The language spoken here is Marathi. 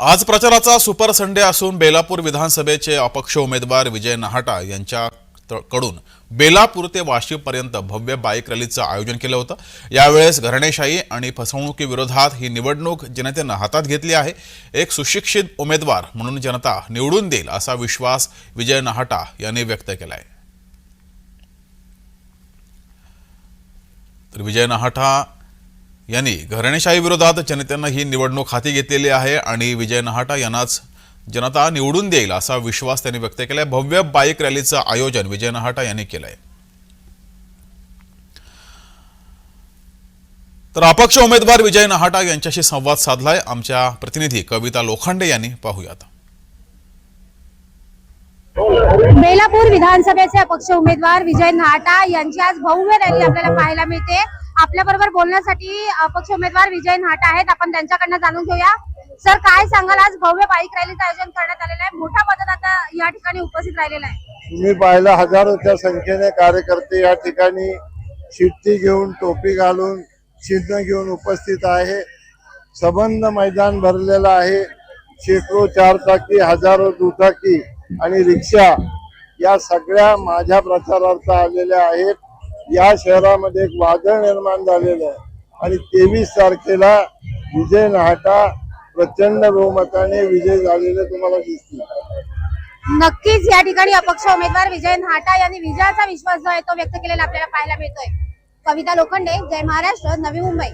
आज प्रचाराचा सुपर संडे असून बेलापूर विधानसभेचे अपक्ष उमेदवार विजय नहाटा यांच्या त- कडून बेलापूर ते वाशीपर्यंत भव्य बाईक रॅलीचं आयोजन केलं होतं. यावेळेस घराणेशाही आणि फसवणुकीविरोधात ही निवडणूक जनतेनं हातात घेतली आहे. एक सुशिक्षित उमेदवार म्हणून जनता निवडून देईल असा विश्वास विजय नहाटा यांनी व्यक्त केला आहे तर विजय नहाटा यांनी घराणेशाही विरोधात जनतेनं ही निवडणूक हाती घेतलेली आहे आणि विजय नहाटा यांनाच जनता निवडून देईल असा विश्वास त्यांनी व्यक्त केलाय. भव्य बाईक रॅलीचं आयोजन विजय नहाटा यांनी केलंय. तर अपक्ष उमेदवार विजय नहाटा यांच्याशी संवाद साधलाय. आमच्या प्रतिनिधी कविता लोखंडे यांनी पाहूयात. बेलापूर विधानसभेचे अपक्ष उमेदवार विजय नहाटा यांची आज भव्य रॅली आपल्याला पाहायला मिळते. आपल्या बरोबर बोलण्यासाठी अपक्ष उमेदवार विजय नाट आहेत. आपण त्यांच्याकडनं जाणून घेऊया. सर काय सांगाल? आज भव्य बाईक रॅलीचं आयोजन करण्यात आलेलं आहे. मोठा मतदाता या ठिकाणी उपस्थित राहिलेला आहे. तुम्ही पाहिलं हजारोच्या संख्येने कार्यकर्ते या ठिकाणी शिट्टी घेऊन टोपी घालून चिन्ह घेऊन उपस्थित आहे. सबंध मैदान भरलेलं आहे. शेकडो चारचाकी हजारो दुचाकी आणि रिक्षा या सगळ्या माझ्या प्रचारार्थ आलेल्या आहेत. या शहरामध्ये एक वादळ निर्माण झालेलं आहे. आणि तेवीस तारखेला विजय नाहटा प्रचंड बहुमताने विजय झालेले तुम्हाला दिसतील नक्कीच या ठिकाणी अपक्ष उमेदवार विजय नाटा यांनी विजयाचा विश्वास जो आहे तो व्यक्त केलेला आपल्याला पाहायला मिळतोय. कविता लोखंडे जय महाराष्ट्र नवी मुंबई.